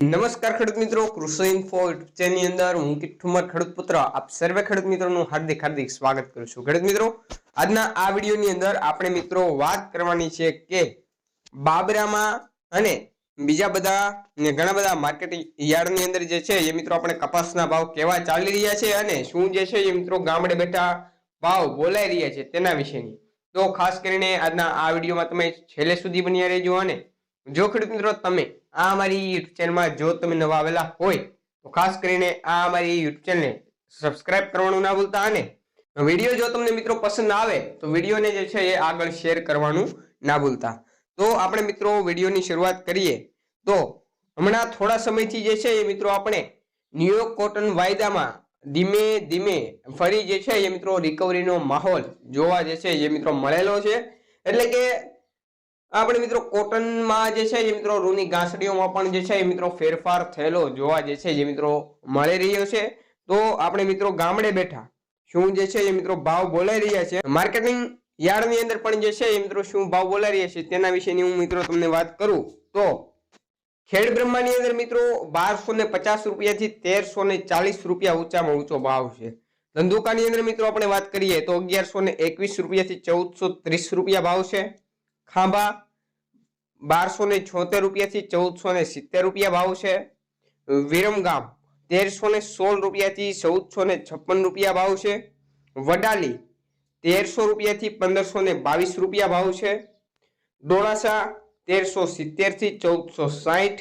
નમસ્કાર ખેડૂત મિત્રો, કૃષિ ઇન્ફો યુટ્યુબ અંદર હું કિઠુમર ખેડૂત પુત્ર, આપ સર્વે ખેડૂત મિત્રોનું હાર્દિક હાર્દિક સ્વાગત કરું છું. ખેડૂત મિત્રો, આજના આ વિડીયોની અંદર આપણે મિત્રો વાત કરવાની છે કે બાબરામાં અને બીજા બધા ને ઘણા બધા માર્કેટ યાર્ડની અંદર જે છે, એ મિત્રો આપણે કપાસના ભાવ કેવા ચાલી રહ્યા છે અને શું જે છે, એ મિત્રો ગામડે બેઠા ભાવ બોલાઈ રહ્યા છે તેના વિશેની. તો ખાસ કરીને આજના આ વિડીયોમાં તમે છેલ્લે સુધી બન્યા રહેજો અને જો ખેડૂત મિત્રો તમે આ અમારી યુટ્યુબ ચેનલમાં જો તમે નવા આવેલા હોય, તો ખાસ કરીને આ અમારી યુટ્યુબ ચેનલને સબસ્ક્રાઇબ કરવાનું ના ભૂલતા અને વીડિયો જો તમને મિત્રો પસંદ આવે, તો વિડીયોને જે છે એ આગળ શેર કરવાનું ના ભૂલતા. તો આપણે મિત્રો વિડીયોની શરૂઆત કરીએ. તો હમણાં થોડા સમયથી જે છે એ મિત્રો આપણે ન્યુયોર્ક કોટન વાયદામાં ધીમે ધીમે ફરી જે છે એ મિત્રો રિકવરીનો માહોલ જોવા જે છે એ મિત્રો મળેલો છે. એટલે કે આપણે મિત્રો કોટનમાં જે છે એ મિત્રો રૂની ગાંસડીઓમાં પણ જે છે એ મિત્રો ફેરફાર થયેલો જોવા જે છે એ મિત્રો મળી રહ્યો છે. તો આપણે મિત્રો ગામડે બેઠા શું જે છે એ મિત્રો ભાવ બોલાઈ રહ્યા છે. માર્કેટિંગ યાર્ડની અંદર પણ જે છે એ મિત્રો શું ભાવ બોલાઈ રહ્યા છે તેના વિશેની હું મિત્રો તમને વાત કરું. તો ખેડ બ્રહ્માની અંદર મિત્રો બારસો ને પચાસ રૂપિયાથી તેરસો ને ચાલીસ રૂપિયા ઊંચામાં ઊંચો ભાવ છે. ધંધુકાની અંદર મિત્રો આપણે વાત કરીએ તો અગિયારસો ને એકવીસ રૂપિયાથી ચૌદસો ત્રીસ રૂપિયા ભાવ છે. ખાંભા બારસો ને છોતેર રૂપિયાથી ચૌદસો ને સિત્તેર રૂપિયા ભાવ છે. વિરમગામ તેરસો ને સોળ રૂપિયાથી ચૌદસો ને છપ્પન રૂપિયા ભાવ છે. વડાલી તેરસો રૂપિયાથી પંદરસો ને બાવીસ રૂપિયા ભાવ છે. ડોળાસા તેરસો સિત્તેરથી ચૌદસો સાઠ.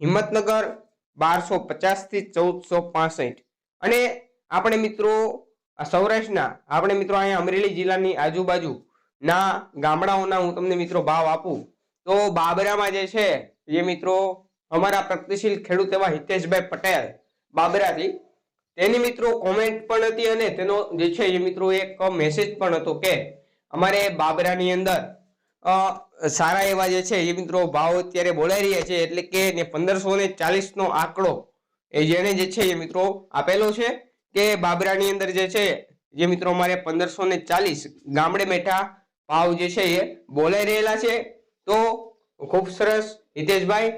હિંમતનગર બારસો પચાસથી ચૌદસો પાસઠ. અને આપણે મિત્રો સૌરાષ્ટ્રના, આપણે મિત્રો અહીંયા અમરેલી જિલ્લાની આજુબાજુ ના, ગામડાઓના હું તમને મિત્રો ભાવ આપું. તો બાબરામાં જે છે એ મિત્રો અમારા પ્રગતિશીલ ખેડૂત એવા હિતેશભાઈ પટેલ બાબરાથી, તેની મિત્રો કોમેન્ટ પણ હતી અને તેનો જે છે એ મિત્રો એક મેસેજ પણ હતો કે અમારે બાબરાની અંદર સારા એવા જે છે એ મિત્રો ભાવ અત્યારે બોલાઈ રહ્યા છે, એટલે કે પંદરસો ને ચાલીસનો આંકડો એ જેને જે છે એ મિત્રો આપેલો છે કે બાબરાની અંદર જે છે, જે મિત્રો અમારે પંદરસો ને ચાલીસ ગામડે બેઠા ભાવ જે છે એ બોલાઈ રહેલા છે. તો ખૂબ સરસ, હિતેશભાઈ.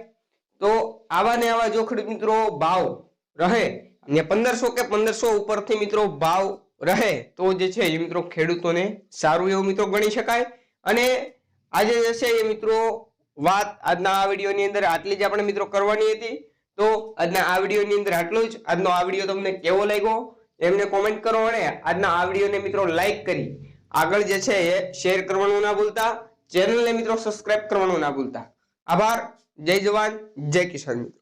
તો આવા ને આવા જો મિત્રો ભાવ રહે અને પંદરસો કે પંદરસો ઉપરથી મિત્રો ભાવ રહે તો જે છે એ મિત્રો ખેડૂતોને સારું એવું મિત્રો ગણી શકાય. અને આજે જે છે એ મિત્રો વાત આજના આ વિડીયોની અંદર આટલી જ આપણે મિત્રો કરવાની હતી. તો આજના આ વિડીયોની અંદર આટલું જ. આજનો આ વીડિયો તમને કેવો લાગ્યો? એમને કોમેન્ટ કરો અને આજના આ વિડીયોને મિત્રો લાઈક કરી. આગળ જે છે એ શેર કરવાનું ના ભૂલતા. ચેનલને મિત્રો સબસ્ક્રાઇબ કરવાનું ના ભૂલતા. આભાર. જય જવાન. જય કિસાન મિત્રો.